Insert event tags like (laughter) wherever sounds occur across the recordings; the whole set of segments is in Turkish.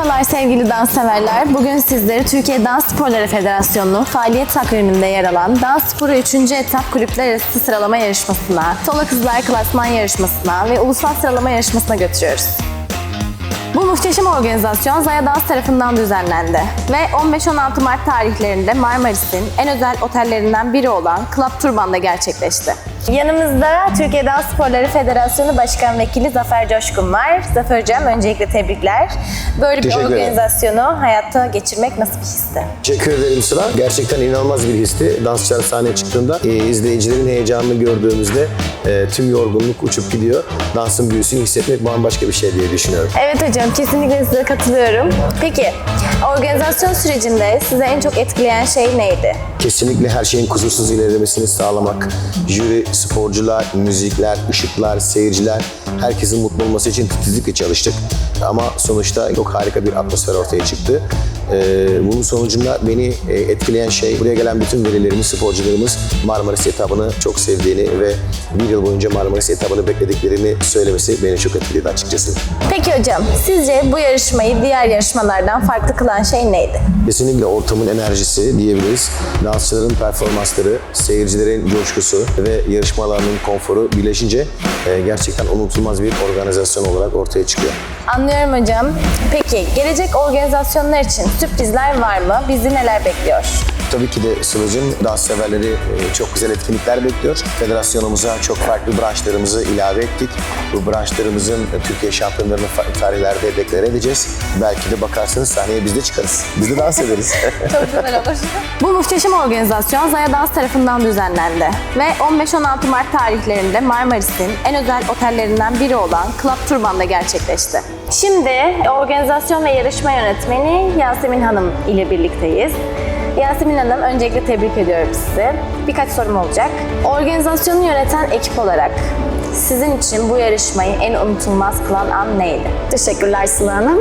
Merhabalar sevgili dans severler. Bugün sizleri Türkiye Dans Sporları Federasyonu'nun faaliyet takviminde yer alan Dans Sporu 3. etap kulüpler arası sıralama yarışmasına, Solo Kızlar Klasman yarışmasına ve Ulusal Sıralama yarışmasına götürüyoruz. Bu muhteşem organizasyon Zaya Dans tarafından düzenlendi ve 15-16 Mart tarihlerinde Marmaris'in en özel otellerinden biri olan Club Turban'da gerçekleşti. Yanımızda Türkiye Dans Sporları Federasyonu Başkan Vekili Zafer Coşkun var. Zafer Hocam öncelikle tebrikler. Böyle bir Teşekkür ederim. organizasyonu hayatta geçirmek nasıl bir histi? Teşekkür ederim Sıla. Gerçekten inanılmaz bir histi. Dansçılar sahneye çıktığında e, izleyicilerin heyecanını gördüğümüzde e, tüm yorgunluk uçup gidiyor. Dansın büyüsünü hissetmek bambaşka bir şey diye düşünüyorum. Evet hocam kesinlikle size katılıyorum. Peki organizasyon sürecinde size en çok etkileyen şey neydi? Kesinlikle her şeyin kusursuz ilerlemesini sağlamak. Jüri, sporcular, müzikler, ışıklar, seyirciler herkesin mutlu olması için titizlikle çalıştık. Ama sonuçta çok harika bir atmosfer ortaya çıktı. Ee, bunun sonucunda beni e, etkileyen şey buraya gelen bütün velilerimiz, sporcularımız Marmaris etabını çok sevdiğini ve bir yıl boyunca Marmaris etabını beklediklerini söylemesi beni çok etkiledi açıkçası. Peki hocam sizce bu yarışmayı diğer yarışmalardan farklı kılan şey neydi? Kesinlikle ortamın enerjisi diyebiliriz. Dansçıların performansları, seyircilerin coşkusu ve yarışmalarının konforu birleşince e, gerçekten unutulmaz bir organizasyon olarak ortaya çıkıyor. Anlıyorum hocam. Peki gelecek organizasyonlar için sürprizler var mı? Bizi neler bekliyor? Tabii ki de Sıla'cığım dans severleri e, çok güzel etkinlikler bekliyor. Federasyonumuza çok farklı branşlarımızı ilave ettik. Bu branşlarımızın Türkiye şampiyonlarını tarihlerde deklare edeceğiz. Belki de bakarsınız sahneye biz de çıkarız. Biz de dans ederiz. (laughs) Çok güzel olur. Bu muhteşem organizasyon Zaya Dans tarafından düzenlendi ve 15-16 Mart tarihlerinde Marmaris'in en özel otellerinden biri olan Club Turban'da gerçekleşti. Şimdi organizasyon ve yarışma yönetmeni Yasemin Hanım ile birlikteyiz. Yasemin Hanım öncelikle tebrik ediyorum sizi. Birkaç sorum olacak. Organizasyonu yöneten ekip olarak sizin için bu yarışmayı en unutulmaz kılan an neydi? Teşekkürler Sıla Hanım.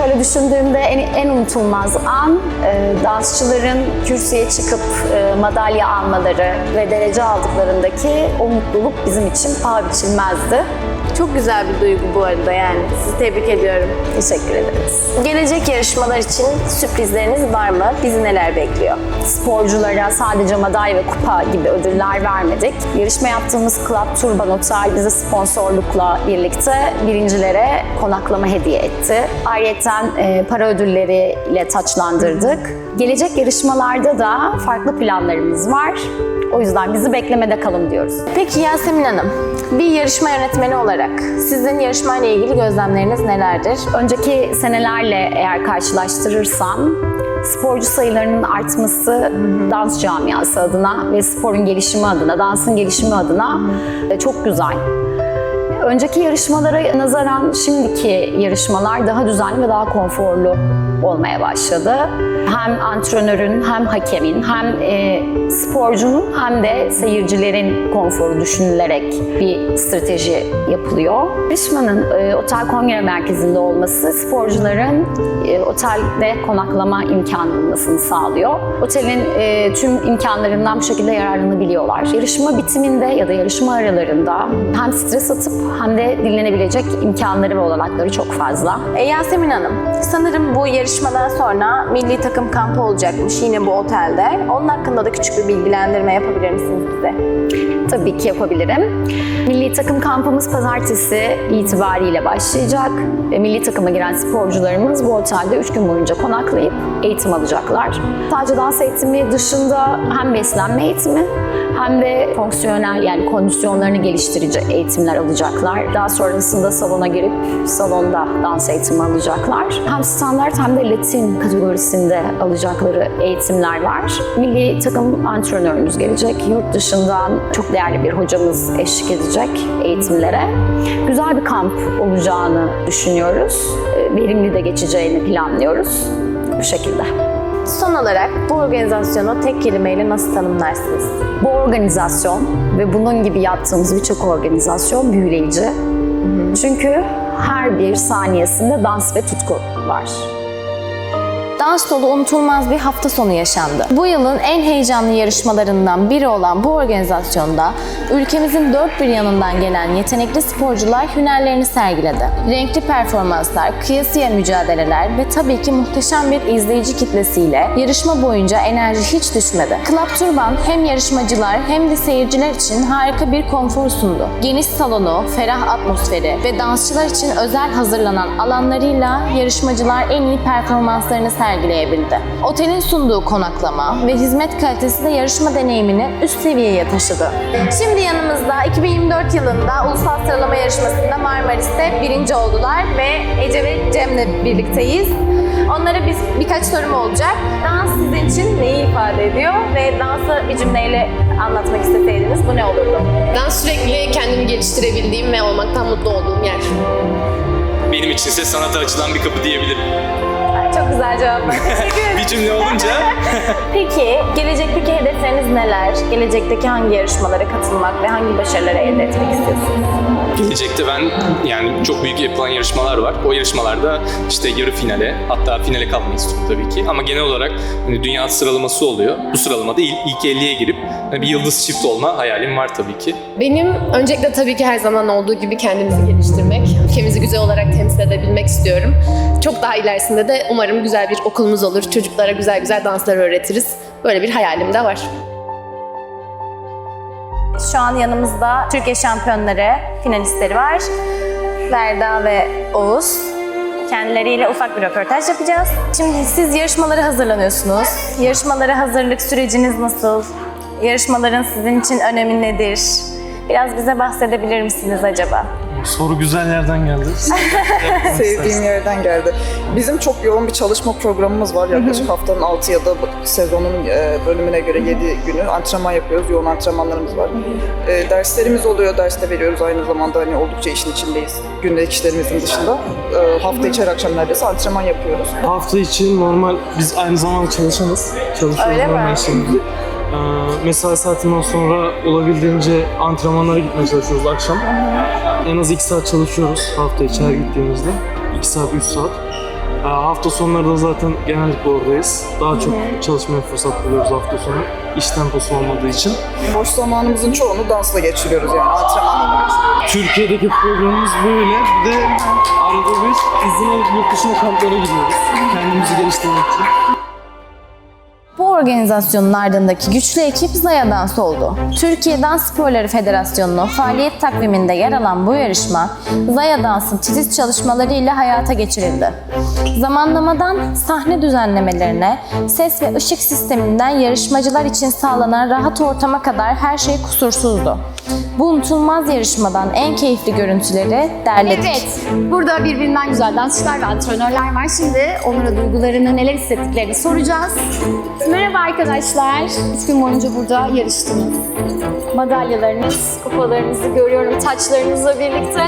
Böyle düşündüğümde en, en unutulmaz an e, dansçıların kürsüye çıkıp e, madalya almaları ve derece aldıklarındaki o mutluluk bizim için paha biçilmezdi. Çok güzel bir duygu bu arada yani. Sizi tebrik ediyorum. Teşekkür ederiz. Gelecek yarışmalar için sürprizleriniz var mı? Bizi neler bekliyor? Sporculara sadece madalya ve kupa gibi ödüller vermedik. Yarışma yaptığımız Club Turban Otel bize sponsorlukla birlikte birincilere konaklama hediye etti. Ayrıca e, para ödülleriyle taçlandırdık. Gelecek yarışmalarda da farklı planlarımız var. O yüzden bizi beklemede kalın diyoruz. Peki Yasemin Hanım, bir yarışma yönetmeni olarak sizin yarışmayla ilgili gözlemleriniz nelerdir? Önceki senelerle eğer karşılaştırırsam sporcu sayılarının artması dans camiası adına ve sporun gelişimi adına, dansın gelişimi adına e, çok güzel. Önceki yarışmalara nazaran şimdiki yarışmalar daha düzenli ve daha konforlu olmaya başladı. Hem antrenörün, hem hakemin, hem e, sporcunun hem de seyircilerin konforu düşünülerek bir strateji yapılıyor. Yarışmanın e, otel kongre merkezinde olması sporcuların e, otelde konaklama imkanı bulmasını sağlıyor. Otelin e, tüm imkanlarından bu şekilde yararlanabiliyorlar. Yarışma bitiminde ya da yarışma aralarında hem stres atıp hem de dinlenebilecek imkanları ve olanakları çok fazla. E, Yasemin Hanım, sanırım bu yarışmadan sonra milli takım kampı olacakmış yine bu otelde. Onun hakkında da küçük bir bilgilendirme yapabilir misiniz bize? Tabii ki yapabilirim. Milli takım kampımız pazartesi itibariyle başlayacak. Ve milli takıma giren sporcularımız bu otelde 3 gün boyunca konaklayıp eğitim alacaklar. Sadece dans eğitimi dışında hem beslenme eğitimi hem de fonksiyonel yani kondisyonlarını geliştirici eğitimler alacaklar. Daha sonrasında salona girip salonda dans eğitimi alacaklar. Hem standart hem de Latin kategorisinde alacakları eğitimler var. Milli takım antrenörümüz gelecek. Yurt dışından çok değerli bir hocamız eşlik edecek eğitimlere. Güzel bir kamp olacağını düşünüyoruz. Verimli de geçeceğini planlıyoruz. Bu şekilde. Son olarak bu organizasyonu tek kelimeyle nasıl tanımlarsınız? Bu organizasyon ve bunun gibi yaptığımız birçok organizasyon büyüleyici. Çünkü her bir saniyesinde dans ve tutku var. Dans dolu unutulmaz bir hafta sonu yaşandı. Bu yılın en heyecanlı yarışmalarından biri olan bu organizasyonda ülkemizin dört bir yanından gelen yetenekli sporcular hünerlerini sergiledi. Renkli performanslar, kıyasıya mücadeleler ve tabii ki muhteşem bir izleyici kitlesiyle yarışma boyunca enerji hiç düşmedi. Club Turban hem yarışmacılar hem de seyirciler için harika bir konfor sundu. Geniş salonu, ferah atmosferi ve dansçılar için özel hazırlanan alanlarıyla yarışmacılar en iyi performanslarını sergileyebildi. Otelin sunduğu konaklama ve hizmet kalitesi de yarışma deneyimini üst seviyeye taşıdı. Şimdi yanımızda 2024 yılında ulusal sıralama yarışmasında Marmaris'te birinci oldular ve Ece ve Cem'le birlikteyiz. Onlara biz birkaç sorum olacak. Dans sizin için neyi ifade ediyor ve dansı bir cümleyle anlatmak isteseydiniz bu ne olurdu? Dans sürekli kendimi geliştirebildiğim ve olmaktan mutlu olduğum yer. Benim içinse sanata açılan bir kapı diyebilirim. Çok güzel cevaplar. (laughs) Teşekkür ederim. Bir cümle olunca (laughs) Peki gelecekteki hedefleriniz neler? Gelecekteki hangi yarışmalara katılmak ve hangi başarıları elde etmek istiyorsunuz? Gelecekte ben yani çok büyük yapılan yarışmalar var. O yarışmalarda işte yarı finale hatta finale kalmayı istiyorum tabii ki. Ama genel olarak hani dünya sıralaması oluyor. Bu sıralamada ilk, ilk 50'ye girip hani bir yıldız çift olma hayalim var tabii ki. Benim öncelikle tabii ki her zaman olduğu gibi kendimizi geliştirmek, ülkemizi güzel olarak temsil edebilmek istiyorum. Çok daha ilerisinde de umarım güzel bir okulumuz olur. Çocuklara güzel güzel danslar öğretiriz. Böyle bir hayalim de var. Şu an yanımızda Türkiye şampiyonları finalistleri var. Verda ve Oğuz. Kendileriyle ufak bir röportaj yapacağız. Şimdi siz yarışmalara hazırlanıyorsunuz. Yarışmalara hazırlık süreciniz nasıl? Yarışmaların sizin için önemi nedir? Biraz bize bahsedebilir misiniz acaba? Soru güzel yerden geldi. (laughs) sevdiğim yerden geldi. Bizim çok yoğun bir çalışma programımız var. Yaklaşık haftanın 6 ya da sezonun e, bölümüne göre 7 günü antrenman yapıyoruz. Yoğun antrenmanlarımız var. E, derslerimiz oluyor. Ders de veriyoruz. Aynı zamanda hani oldukça işin içindeyiz. Gündelik işlerimizin dışında. E, hafta içi her akşam neredeyse antrenman yapıyoruz. Hafta içi normal biz aynı zamanda çalışanız. Çalışıyoruz Öyle normal. Ee, mesai saatinden sonra olabildiğince antrenmanlara gitmeye çalışıyoruz akşam. En az 2 saat çalışıyoruz hafta içi her gittiğimizde. 2 saat, 3 saat. Ee, hafta sonları da zaten genellikle oradayız. Daha çok çalışmaya fırsat buluyoruz hafta sonu. İş temposu olmadığı için. Boş zamanımızın çoğunu dansla geçiriyoruz yani antrenmanla. Türkiye'deki programımız böyle. Bir de arada bir izin alıp yurt dışına kamplara gidiyoruz. Kendimizi geliştirmek için. Organizasyonun ardındaki güçlü ekip Zaya Dans oldu. Türkiye Dans Sporları Federasyonu'nun faaliyet takviminde yer alan bu yarışma, Zaya Dans'ın titiz çalışmalarıyla hayata geçirildi. Zamanlamadan sahne düzenlemelerine, ses ve ışık sisteminden yarışmacılar için sağlanan rahat ortama kadar her şey kusursuzdu. Bu unutulmaz yarışmadan en keyifli görüntüleri derledik. Evet, burada birbirinden güzel dansçılar ve antrenörler var. Şimdi onlara duygularını, neler hissettiklerini soracağız. Merhaba arkadaşlar. Üç gün boyunca burada yarıştınız. Madalyalarınız, kupalarınızı görüyorum taçlarınızla birlikte.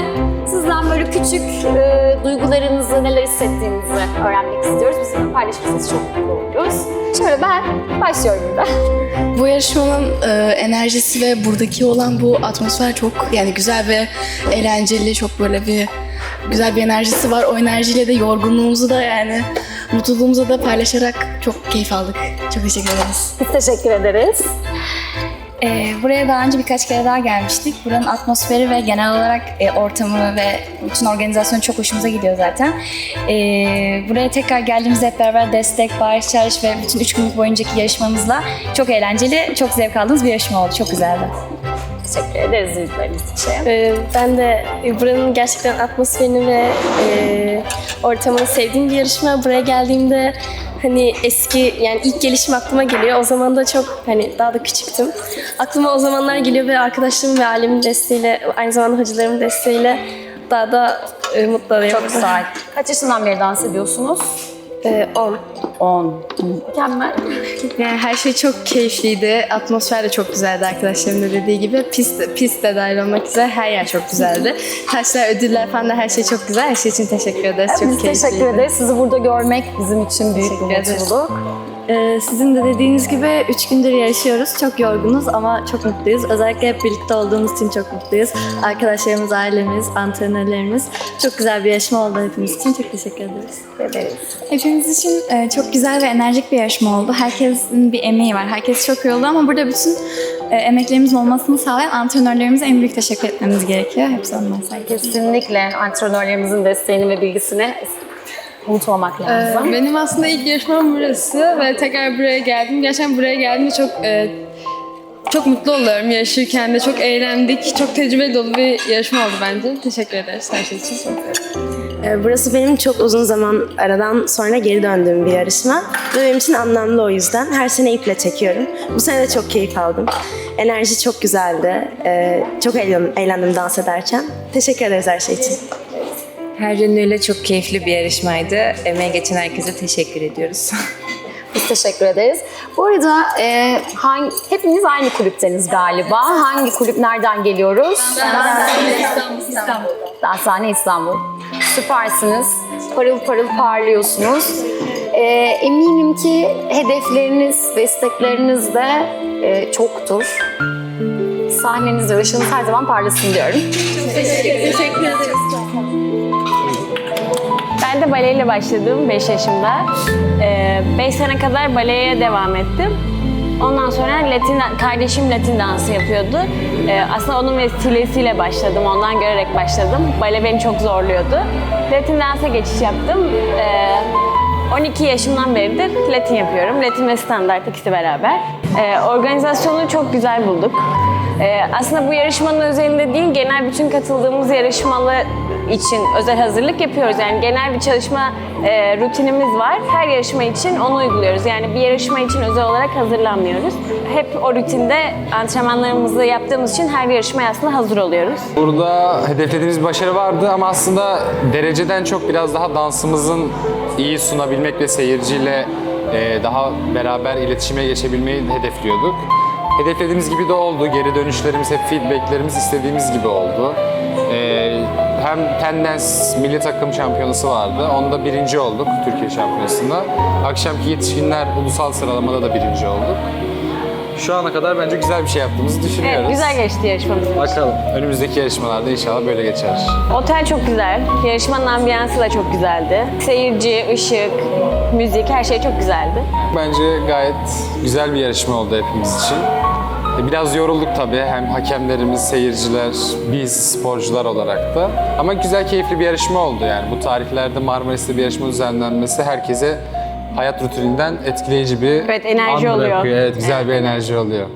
Sizden böyle küçük e, duygularınızı, neler hissettiğinizi öğrenmek istiyoruz. Bizimle paylaşırsanız çok mutlu oluruz. Şöyle ben başlıyorum burada. Bu yarışmanın e, enerjisi ve buradaki olan bu atmosfer çok yani güzel ve eğlenceli, çok böyle bir güzel bir enerjisi var. O enerjiyle de yorgunluğumuzu da yani mutluluğumuzu da paylaşarak çok keyif aldık. Çok teşekkür ederiz. Biz teşekkür ederiz. Ee, buraya daha önce birkaç kere daha gelmiştik. Buranın atmosferi ve genel olarak e, ortamı ve bütün organizasyon çok hoşumuza gidiyor zaten. Ee, buraya tekrar geldiğimizde hep beraber destek, bağış, çağrış ve bütün üç günlük boyuncaki yarışmamızla çok eğlenceli, çok zevk aldığımız bir yarışma oldu. Çok güzeldi. Teşekkür ederiz yüzleriniz için. Ee, Ben de buranın gerçekten atmosferini ve e, ortamını sevdiğim bir yarışma. Buraya geldiğimde hani eski yani ilk gelişim aklıma geliyor. O zaman da çok hani daha da küçüktüm. Aklıma o zamanlar geliyor ve arkadaşlarım ve ailemin desteğiyle aynı zamanda hocalarımın desteğiyle daha da e, mutlu oluyorum. Çok güzel. Kaç yaşından beri dans ediyorsunuz? Ee, 10. 10. Mükemmel. Yani her şey çok keyifliydi. Atmosfer de çok güzeldi arkadaşlarım da dediği gibi. Pist, pist de dahil olmak üzere her yer çok güzeldi. (laughs) Taşlar, ödüller falan da her şey çok güzel. Her şey için teşekkür ederiz. Çok Biz keyifliydi. teşekkür ederiz. Sizi burada görmek bizim için büyük bir mutluluk. Ee, sizin de dediğiniz gibi 3 gündür yarışıyoruz. Çok yorgunuz ama çok mutluyuz. Özellikle hep birlikte olduğumuz için çok mutluyuz. Arkadaşlarımız, ailemiz, antrenörlerimiz. Çok güzel bir yarışma oldu hepimiz için. Çok teşekkür ederiz. Hepimiz için e, çok güzel ve enerjik bir yarışma oldu. Herkesin bir emeği var. Herkes çok yoruldu ama burada bütün e, emeklerimizin olmasını sağlayan antrenörlerimize en büyük teşekkür etmemiz gerekiyor. Hepsi ondan sayesinde. Kesinlikle antrenörlerimizin desteğini ve bilgisini unutmamak lazım. Benim aslında ilk yarışmam burası ve tekrar buraya geldim. Gerçekten buraya geldiğimde çok e, çok mutlu oluyorum yarışırken de. Çok eğlendik. Çok tecrübe dolu bir yarışma oldu bence. Teşekkür ederiz her şey için. Ee, Burası benim çok uzun zaman aradan sonra geri döndüğüm bir yarışma. Ve benim için anlamlı o yüzden. Her sene iple çekiyorum. Bu sene de çok keyif aldım. Enerji çok güzeldi. Ee, Çok eğlendim, eğlendim dans ederken. Teşekkür ederiz her şey için. Her yönüyle çok keyifli bir yarışmaydı. Emeğe geçen herkese teşekkür ediyoruz. (laughs) Biz teşekkür ederiz. Bu arada e, hangi, hepiniz aynı kulüpteniz galiba. Hangi kulüp nereden geliyoruz? İstanbul. Danshane İstanbul. Süpersiniz. Parıl parıl parlıyorsunuz. E, eminim ki hedefleriniz ve istekleriniz de e, çoktur. Sahneniz ve ışığınız her zaman parlasın diyorum. Teşekkür ederiz. Ben de baleyle başladım 5 yaşımda. 5 sene kadar baleye devam ettim. Ondan sonra Latin, kardeşim Latin dansı yapıyordu. Aslında onun vesilesiyle başladım, ondan görerek başladım. Bale beni çok zorluyordu. Latin dansa geçiş yaptım. Ee, 12 yaşımdan beridir Latin yapıyorum. Latin ve standart ikisi beraber. Ee, organizasyonu çok güzel bulduk. Aslında bu yarışmanın özelinde değil, genel bütün katıldığımız yarışmalı için özel hazırlık yapıyoruz. Yani genel bir çalışma e, rutinimiz var. Her yarışma için onu uyguluyoruz. Yani bir yarışma için özel olarak hazırlanmıyoruz. Hep o rutinde antrenmanlarımızı yaptığımız için her yarışmaya aslında hazır oluyoruz. Burada hedeflediğimiz başarı vardı ama aslında dereceden çok biraz daha dansımızın iyi sunabilmek ve seyirciyle e, daha beraber iletişime geçebilmeyi hedefliyorduk. Hedeflediğimiz gibi de oldu. Geri dönüşlerimiz, hep feedbacklerimiz istediğimiz gibi oldu. E, hem Tendence milli takım şampiyonası vardı. Onda birinci olduk Türkiye şampiyonasında. Akşamki yetişkinler ulusal sıralamada da birinci olduk. Şu ana kadar bence güzel bir şey yaptığımızı düşünüyoruz. Evet, güzel geçti yarışmamız. Bakalım. Önümüzdeki yarışmalarda inşallah böyle geçer. Otel çok güzel. Yarışmanın ambiyansı da çok güzeldi. Seyirci, ışık, müzik her şey çok güzeldi. Bence gayet güzel bir yarışma oldu hepimiz için. E, Biraz yorulduk tabii. Hem hakemlerimiz, seyirciler, biz sporcular olarak da. Ama güzel, keyifli bir yarışma oldu yani. Bu tarihlerde Marmaris'te bir yarışma düzenlenmesi herkese hayat rutininden etkileyici bir Evet, enerji an oluyor. bırakıyor. Evet, güzel bir enerji oluyor.